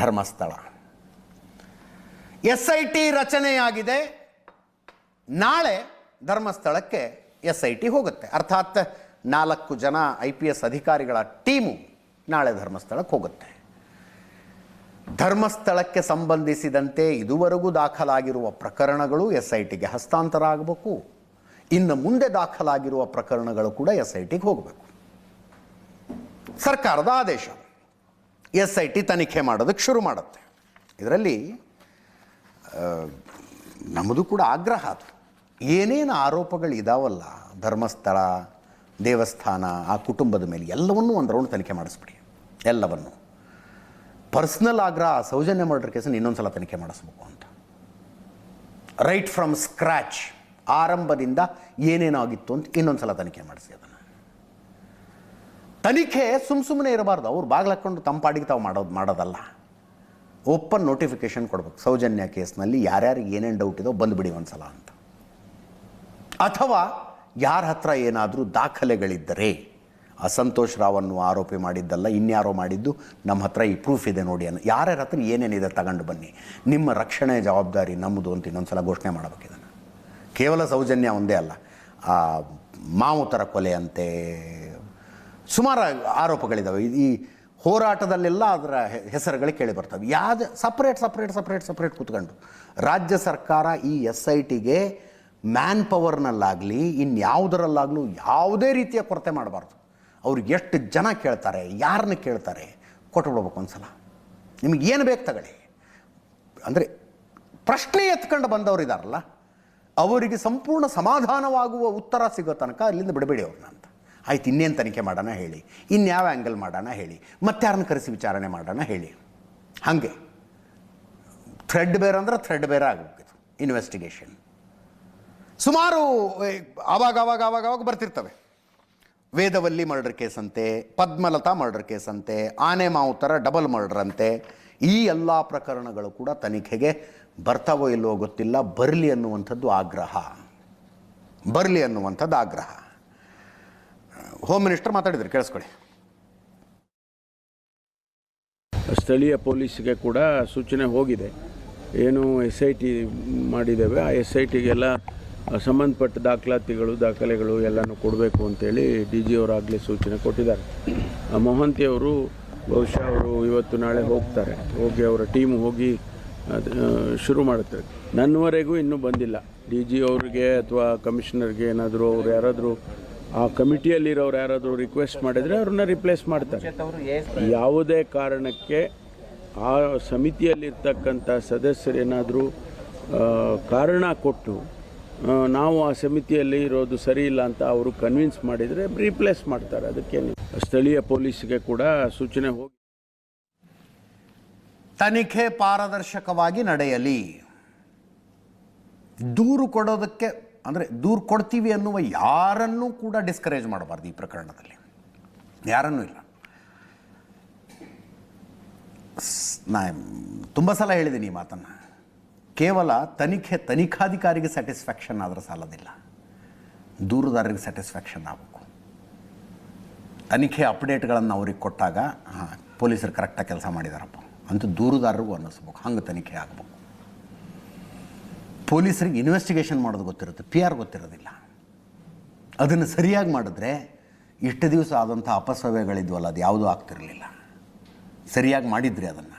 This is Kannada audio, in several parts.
ಧರ್ಮಸ್ಥಳ. ಎಸ್ ಐ ಟಿ ರಚನೆಯಾಗಿದೆ. ನಾಳೆ ಧರ್ಮಸ್ಥಳಕ್ಕೆ ಎಸ್ ಐ ಟಿ ಹೋಗುತ್ತೆ. ಅರ್ಥಾತ್ ನಾಲ್ಕು ಜನ ಐ ಪಿ ಎಸ್ ಅಧಿಕಾರಿಗಳ ಟೀಮು ನಾಳೆ ಧರ್ಮಸ್ಥಳಕ್ಕೆ ಹೋಗುತ್ತೆ. ಧರ್ಮಸ್ಥಳಕ್ಕೆ ಸಂಬಂಧಿಸಿದಂತೆ ಇದುವರೆಗೂ ದಾಖಲಾಗಿರುವ ಪ್ರಕರಣಗಳು ಎಸ್ ಐ ಟಿಗೆ ಹಸ್ತಾಂತರ ಆಗಬೇಕು. ಇನ್ನು ಮುಂದೆ ದಾಖಲಾಗಿರುವ ಪ್ರಕರಣಗಳು ಕೂಡ ಎಸ್ ಐ ಟಿಗೆ ಹೋಗಬೇಕು. ಸರ್ಕಾರದ ಆದೇಶ. ಎಸ್ ಐ ಟಿ ತನಿಖೆ ಮಾಡೋದಕ್ಕೆ ಶುರು ಮಾಡುತ್ತೆ. ಇದರಲ್ಲಿ ನಮ್ಮದು ಕೂಡ ಆಗ್ರಹ ಅದು. ಏನೇನು ಆರೋಪಗಳು ಇದಾವಲ್ಲ, ಧರ್ಮಸ್ಥಳ, ದೇವಸ್ಥಾನ, ಆ ಕುಟುಂಬದ ಮೇಲೆ ಎಲ್ಲವನ್ನೂ ಒಂದು ರೌಂಡ್ ತನಿಖೆ ಮಾಡಿಸ್ಬಿಡಿ. ಎಲ್ಲವನ್ನು. ಪರ್ಸ್ನಲ್ ಆಗ್ರಹ, ಸೌಜನ್ಯ ಮರ್ಡರ್ ಕೇಸನ್ನು ಇನ್ನೊಂದು ಸಲ ತನಿಖೆ ಮಾಡಿಸ್ಬೇಕು ಅಂತ. ರೈಟ್ ಫ್ರಮ್ ಸ್ಕ್ರ್ಯಾಚ್ ಆರಂಭದಿಂದ ಏನೇನಾಗಿತ್ತು ಅಂತ ಇನ್ನೊಂದು ಸಲ ತನಿಖೆ ಮಾಡಿಸಿ ಅದನ್ನು. ತನಿಖೆ ಸುಮ್ ಸುಮ್ಮನೆ ಇರಬಾರ್ದು. ಅವ್ರು ಬಾಗ್ಲಾಕೊಂಡು ತಮ್ಮ ಪಾಡಿಗೆ ತಾವು ಮಾಡೋದು ಮಾಡೋದಲ್ಲ. ಓಪನ್ ನೋಟಿಫಿಕೇಶನ್ ಕೊಡ್ಬೇಕು. ಸೌಜನ್ಯ ಕೇಸ್ನಲ್ಲಿ ಯಾರ್ಯಾರಿಗೆ ಏನೇನು ಡೌಟ್ ಇದೋ ಬಂದುಬಿಡಿ ಒಂದು ಸಲ ಅಂತ. ಅಥವಾ ಯಾರ ಹತ್ರ ಏನಾದರೂ ದಾಖಲೆಗಳಿದ್ದರೆ, ಅಸಂತೋಷ್ ಅನ್ನು ಆರೋಪಿ ಮಾಡಿದ್ದಲ್ಲ, ಇನ್ಯಾರೋ ಮಾಡಿದ್ದು ನಮ್ಮ ಹತ್ರ ಈ ಪ್ರೂಫ್ ಇದೆ ನೋಡಿ ಅನ್ನೋ ಯಾರ್ಯಾರ ಹತ್ರ ಏನೇನಿದೆ ತಗೊಂಡು ಬನ್ನಿ. ನಿಮ್ಮ ರಕ್ಷಣೆ ಜವಾಬ್ದಾರಿ ನಮ್ಮದು ಅಂತ ಇನ್ನೊಂದು ಸಲ ಘೋಷಣೆ ಮಾಡಬೇಕು ಇದನ್ನು. ಕೇವಲ ಸೌಜನ್ಯ ಒಂದೇ ಅಲ್ಲ. ಆ ಮಾವುತರ ಕೊಲೆ ಅಂತೆ ಸುಮಾರು ಆರೋಪಗಳಿದ್ದಾವೆ ಈ- ಹೋರಾಟದಲ್ಲೆಲ್ಲ ಅದರ ಹೆಸರುಗಳು ಕೇಳಿ ಬರ್ತವೆ. ಯಾವ್ದು ಸಪ್ರೇಟ್ ಸಪ್ರೇಟ್ ಸಪ್ರೇಟ್ ಸಪ್ರೇಟ್ ಕೂತ್ಕೊಂಡು. ರಾಜ್ಯ ಸರ್ಕಾರ ಈ ಎಸ್ ಐ ಟಿಗೆ ಮ್ಯಾನ್ ಪವರ್ನಲ್ಲಾಗಲಿ, ಇನ್ಯಾವುದರಲ್ಲಾಗಲೂ ಯಾವುದೇ ರೀತಿಯ ಕೊರತೆ ಮಾಡಬಾರ್ದು. ಅವ್ರಿಗೆ ಎಷ್ಟು ಜನ ಕೇಳ್ತಾರೆ ಯಾರನ್ನ ಕೇಳ್ತಾರೆ, ಕೊಟ್ಬಿಡ್ಬೇಕು ಒಂದ್ಸಲ. ನಿಮಗೆ ಏನು ಬೇಕು ತಗೊಳ್ಳಿ. ಅಂದರೆ ಪ್ರಶ್ನೆ ಎತ್ಕೊಂಡು ಬಂದವರು ಇದ್ದಾರಲ್ಲ ಅವರಿಗೆ ಸಂಪೂರ್ಣ ಸಮಾಧಾನವಾಗುವ ಉತ್ತರ ಸಿಗೋ ತನಕ ಅಲ್ಲಿಂದ ಬಿಡಬೇಡಿ ಅವ್ರು ಅಂತ ಆಯ್ತು, ಇನ್ನೇನು ತನಿಖೆ ಮಾಡೋಣ ಹೇಳಿ. ಇನ್ಯಾವ ಆ್ಯಂಗಲ್ ಮಾಡೋಣ ಹೇಳಿ. ಮತ್ತಾರನ್ನ ಕರೆಸಿ ವಿಚಾರಣೆ ಮಾಡೋಣ ಹೇಳಿ. ಹಾಗೆ. ಥ್ರೆಡ್ ಬೇರೆ ಅಂದ್ರೆ ಥ್ರೆಡ್ ಬೇರೆ ಆಗಬೇಕಿತ್ತು ಇನ್ವೆಸ್ಟಿಗೇಷನ್ ಸುಮಾರು ಆವಾಗ ಆವಾಗ ಆವಾಗ ಆವಾಗ ಬರ್ತಿರ್ತವೆ. ವೇದವಲ್ಲಿ ಮರ್ಡರ್ ಕೇಸ್ ಅಂತೆ, ಪದ್ಮಲತಾ ಮರ್ಡರ್ ಕೇಸ್ ಅಂತೆ, ಆನೆ ಮಾವುತರ ಡಬಲ್ ಮರ್ಡರ್ ಅಂತೆ. ಈ ಎಲ್ಲ ಪ್ರಕರಣಗಳು ಕೂಡ ತನಿಖೆಗೆ ಬರ್ತಾವೋ ಇಲ್ಲವೋ ಗೊತ್ತಿಲ್ಲ. ಬರಲಿ ಅನ್ನುವಂಥದ್ದು ಆಗ್ರಹ. ಬರಲಿ ಅನ್ನುವಂಥದ್ದು ಆಗ್ರಹ. ಹೋಮ್ ಮಿನಿಸ್ಟರ್ ಮಾತಾಡಿದ್ರು, ಕೇಳಿಸ್ಕೊಳ್ಳಿ. ಸ್ಥಳೀಯ ಪೊಲೀಸ್ಗೆ ಕೂಡ ಸೂಚನೆ ಹೋಗಿದೆ. ಏನು ಎಸ್ ಐ ಟಿ ಮಾಡಿದ್ದೇವೆ, ಆ ಎಸ್ ಐ ಟಿಗೆಲ್ಲ ಸಂಬಂಧಪಟ್ಟ ದಾಖಲಾತಿಗಳು, ದಾಖಲೆಗಳು ಎಲ್ಲನೂ ಕೊಡಬೇಕು ಅಂತೇಳಿ ಡಿ ಜಿ ಅವರಾಗಲೇ ಸೂಚನೆ ಕೊಟ್ಟಿದ್ದಾರೆ. ಆ ಮೊಹಂತಿ ಅವರು ಬಹುಶಃ ಅವರು ಇವತ್ತು ನಾಳೆ ಹೋಗ್ತಾರೆ. ಹೋಗಿ ಅವರ ಟೀಮ್ ಹೋಗಿ ಶುರು ಮಾಡುತ್ತಾರೆ ನನ್ನವರೆಗೂ ಇನ್ನೂ ಬಂದಿಲ್ಲ. ಡಿ ಜಿ ಅವ್ರಿಗೆ ಅಥವಾ ಕಮಿಷನರ್ಗೆ ಏನಾದರೂ ಅವ್ರು ಯಾರಾದರೂ ಆ ಕಮಿಟಿಯಲ್ಲಿರೋರು ಯಾರಾದರೂ ರಿಕ್ವೆಸ್ಟ್ ಮಾಡಿದರೆ ಅವ್ರನ್ನ ರಿಪ್ಲೇಸ್ ಮಾಡ್ತಾರೆ. ಯಾವುದೇ ಕಾರಣಕ್ಕೆ ಆ ಸಮಿತಿಯಲ್ಲಿರ್ತಕ್ಕಂಥ ಸದಸ್ಯರೇನಾದರೂ ಕಾರಣ ಕೊಟ್ಟು ನಾವು ಆ ಸಮಿತಿಯಲ್ಲಿ ಇರೋದು ಸರಿ ಇಲ್ಲ ಅಂತ ಅವರು ಕನ್ವಿನ್ಸ್ ಮಾಡಿದರೆ ರಿಪ್ಲೇಸ್ ಮಾಡ್ತಾರೆ. ಅದಕ್ಕೇನು ಸ್ಥಳೀಯ ಪೊಲೀಸ್ಗೆ ಕೂಡ ಸೂಚನೆ ಹೋಗಿ. ತನಿಖೆ ಪಾರದರ್ಶಕವಾಗಿ ನಡೆಯಲಿ. ದೂರು ಕೊಡೋದಕ್ಕೆ ಅಂದರೆ ದೂರು ಕೊಡ್ತೀವಿ ಅನ್ನುವ ಯಾರನ್ನೂ ಕೂಡ ಡಿಸ್ಕರೇಜ್ ಮಾಡಬಾರ್ದು ಈ ಪ್ರಕರಣದಲ್ಲಿ. ಯಾರನ್ನೂ ಇಲ್ಲ. ನಾ ತುಂಬ ಸಲ ಹೇಳಿದ್ದೀನಿ ಈ ಮಾತನ್ನು. ಕೇವಲ ತನಿಖೆ, ತನಿಖಾಧಿಕಾರಿಗೆ ಸ್ಯಾಟಿಸ್ಫ್ಯಾಕ್ಷನ್ ಆದರೆ ಸಾಲದಿಲ್ಲ. ದೂರುದಾರರಿಗೆ ಸ್ಯಾಟಿಸ್ಫ್ಯಾಕ್ಷನ್ ಆಗಬೇಕು. ತನಿಖೆ ಅಪ್ಡೇಟ್ಗಳನ್ನು ಅವ್ರಿಗೆ ಕೊಟ್ಟಾಗ, ಹಾಂ, ಪೊಲೀಸರು ಕರೆಕ್ಟಾಗಿ ಕೆಲಸ ಮಾಡಿದಾರಪ್ಪ. ಅಂತೂ ದೂರುದಾರರಿಗೂ ಅನ್ನಿಸ್ಬೇಕು. ಹಂಗೆ ತನಿಖೆ ಆಗಬೇಕು. ಪೊಲೀಸರಿಗೆ ಇನ್ವೆಸ್ಟಿಗೇಷನ್ ಮಾಡೋದು ಗೊತ್ತಿರುತ್ತೆ ಪಿ ಆರ್ ಗೊತ್ತಿರೋದಿಲ್ಲ. ಅದನ್ನು ಸರಿಯಾಗಿ ಮಾಡಿದ್ರೆ ಇಷ್ಟು ದಿವಸ ಆದಂಥ ಅಪಸವ್ಯಗಳಿದ್ವಲ್ಲ, ಅದು ಯಾವುದೂ ಆಗ್ತಿರಲಿಲ್ಲ. ಸರಿಯಾಗಿ ಮಾಡಿದ್ರಿ ಅದನ್ನು.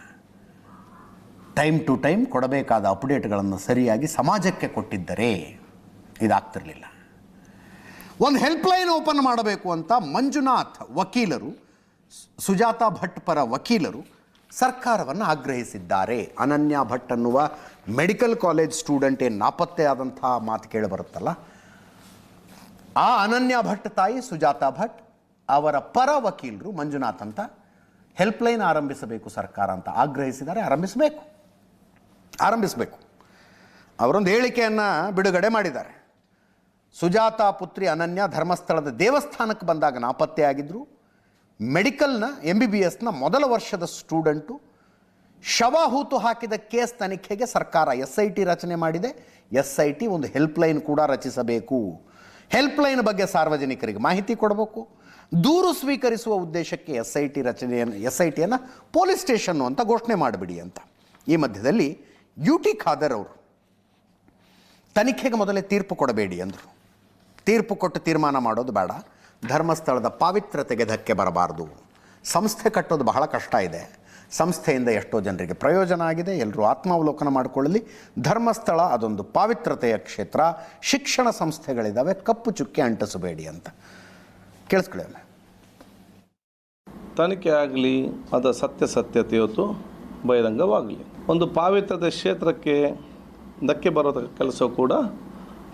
ಟೈಮ್ ಟು ಟೈಮ್ ಕೊಡಬೇಕಾದ ಅಪ್ಡೇಟ್ಗಳನ್ನು ಸರಿಯಾಗಿ ಸಮಾಜಕ್ಕೆ ಕೊಟ್ಟಿದ್ದರೆ ಇದಾಗ್ತಿರಲಿಲ್ಲ. ಒಂದು ಹೆಲ್ಪ್ಲೈನ್ ಓಪನ್ ಮಾಡಬೇಕು ಅಂತ ಮಂಜುನಾಥ್ ವಕೀಲರು, ಸುಜಾತಾ ಭಟ್ ಪರ ವಕೀಲರು ಸರ್ಕಾರವನ್ನು ಆಗ್ರಹಿಸಿದ್ದಾರೆ. ಅನನ್ಯ ಭಟ್ ಅನ್ನುವ ಮೆಡಿಕಲ್ ಕಾಲೇಜ್ ಸ್ಟೂಡೆಂಟ್ ಏನು ನಾಪತ್ತೆ ಆದಂತಹ ಮಾತು ಕೇಳಿ ಬರುತ್ತಲ್ಲ. ಆ ಅನನ್ಯ ಭಟ್ ತಾಯಿ ಸುಜಾತಾ ಭಟ್, ಅವರ ಪರ ವಕೀಲರು ಮಂಜುನಾಥ್ ಅಂತ ಹೆಲ್ಪ್ಲೈನ್ ಆರಂಭಿಸಬೇಕು ಸರ್ಕಾರ ಅಂತ ಆಗ್ರಹಿಸಿದ್ದಾರೆ, ಆರಂಭಿಸಬೇಕು. ಆರಂಭಿಸಬೇಕು. ಅವರೊಂದು ಹೇಳಿಕೆಯನ್ನು ಬಿಡುಗಡೆ ಮಾಡಿದ್ದಾರೆ. ಸುಜಾತಾ ಪುತ್ರಿ ಅನನ್ಯ ಧರ್ಮಸ್ಥಳದ ದೇವಸ್ಥಾನಕ್ಕೆ ಬಂದಾಗ ನಾಪತ್ತೆಯಾಗಿದ್ದರು ಮೆಡಿಕಲ್ನ ಎಂ ಬಿ ಬಿ ಎಸ್ನ ಮೊದಲ ವರ್ಷದ ಸ್ಟೂಡೆಂಟು ಶವ ಹೂತು ಹಾಕಿದ ಕೇಸ್ ತನಿಖೆಗೆ ಸರ್ಕಾರ ಎಸ್ ಐ ಟಿ ರಚನೆ ಮಾಡಿದೆ. ಎಸ್ ಐ ಟಿ ಒಂದು ಹೆಲ್ಪ್ಲೈನ್ ಕೂಡ ರಚಿಸಬೇಕು. ಹೆಲ್ಪ್ಲೈನ್ ಬಗ್ಗೆ ಸಾರ್ವಜನಿಕರಿಗೆ ಮಾಹಿತಿ ಕೊಡಬೇಕು. ದೂರು ಸ್ವೀಕರಿಸುವ ಉದ್ದೇಶಕ್ಕೆ ಎಸ್ ಐ ಟಿ ರಚನೆಯನ್ನು ಎಸ್ ಐ ಟಿಯನ್ನು ಪೊಲೀಸ್ ಸ್ಟೇಷನ್ನು ಅಂತ ಘೋಷಣೆ ಮಾಡಿಬಿಡಿ ಅಂತ. ಈ ಮಧ್ಯದಲ್ಲಿ ಯು ಟಿ ಖಾದರ್ ಅವರು ತನಿಖೆಗೆ ಮೊದಲೇ ತೀರ್ಪು ಕೊಡಬೇಡಿ ಅಂದರು. ತೀರ್ಪು ಕೊಟ್ಟು ತೀರ್ಮಾನ ಮಾಡೋದು ಬೇಡ. ಧರ್ಮಸ್ಥಳದ ಪಾವಿತ್ರತೆಗೆ ಧಕ್ಕೆ ಬರಬಾರ್ದು. ಸಂಸ್ಥೆ ಕಟ್ಟೋದು ಬಹಳ ಕಷ್ಟ ಇದೆ. ಸಂಸ್ಥೆಯಿಂದ ಎಷ್ಟೋ ಜನರಿಗೆ ಪ್ರಯೋಜನ ಆಗಿದೆ. ಎಲ್ಲರೂ ಆತ್ಮಾವಲೋಕನ ಮಾಡಿಕೊಳ್ಳಲಿ. ಧರ್ಮಸ್ಥಳ ಅದೊಂದು ಪಾವಿತ್ರತೆಯ ಕ್ಷೇತ್ರ. ಶಿಕ್ಷಣ ಸಂಸ್ಥೆಗಳಿದ್ದಾವೆ ಕಪ್ಪು ಚುಕ್ಕೆ ಅಂಟಿಸಬೇಡಿ ಅಂತ. ಕೇಳಿಸ್ಕೊಳ್ಳಿ. ತನಿಖೆ ಆಗಲಿ ಅದರ ಸತ್ಯ ಇವತ್ತು ಬಹಿರಂಗವಾಗಲಿ. ಒಂದು ಪಾವಿತ್ರದ ಕ್ಷೇತ್ರಕ್ಕೆ ಧಕ್ಕೆ ಬರೋ ಕೆಲಸ ಕೂಡ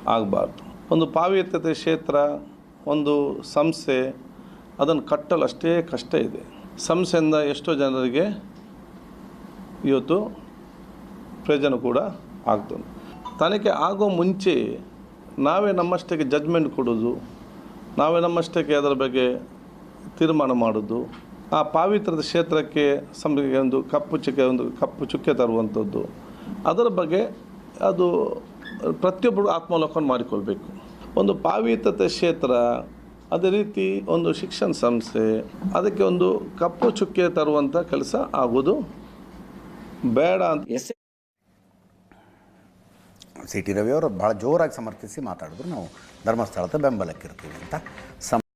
ಆಗಬಾರ್ದು. ಒಂದು ಪಾವಿತ್ರ್ಯತೆ ಕ್ಷೇತ್ರ ಒಂದು ಸಂಸ್ಥೆ, ಅದನ್ನು ಕಟ್ಟಲು ಅಷ್ಟೇ ಕಷ್ಟ ಇದೆ. ಸಂಸ್ಥೆಯಿಂದ ಎಷ್ಟೋ ಜನರಿಗೆ ಇವತ್ತು ಪ್ರಯೋಜನ ಕೂಡ ಆಗ್ತದೆ. ತನಿಖೆ ಆಗೋ ಮುಂಚೆ ನಾವೇ ನಮ್ಮಷ್ಟಕ್ಕೆ ಜಡ್ಜ್ಮೆಂಟ್ ಕೊಡೋದು, ನಾವೇ ನಮ್ಮಷ್ಟಕ್ಕೆ ಅದರ ಬಗ್ಗೆ ತೀರ್ಮಾನ ಮಾಡೋದು, ಆ ಪಾವಿತ್ರದ ಕ್ಷೇತ್ರಕ್ಕೆ ಸಂಬಂಧಿಗೆ ಒಂದು ಕಪ್ಪು ಚುಕ್ಕೆ, ಒಂದು ಕಪ್ಪು ಚುಕ್ಕೆ ತರುವಂಥದ್ದು, ಅದರ ಬಗ್ಗೆ ಅದು ಪ್ರತಿಯೊಬ್ಬರು ಆತ್ಮಾವಲೋಕನ ಮಾಡಿಕೊಳ್ಬೇಕು. ಒಂದು ಪಾವಿತತೆ ಕ್ಷೇತ್ರ ಅದೇ ರೀತಿ ಒಂದು ಶಿಕ್ಷಣ ಸಂಸ್ಥೆ ಅದಕ್ಕೆ ಒಂದು ಕಪ್ಪು ಚುಕ್ಕೆ ತರುವಂಥ ಕೆಲಸ ಆಗೋದು ಬೇಡ ಅಂತ. ಸಿ ಟಿ ರವಿಯವರು ಭಾಳ ಜೋರಾಗಿ ಸಮರ್ಥಿಸಿ ಮಾತಾಡಿದ್ರು. ನಾವು ಧರ್ಮಸ್ಥಳದ ಬೆಂಬಲಕ್ಕಿರ್ತೀವಿ ಅಂತ ಸಮ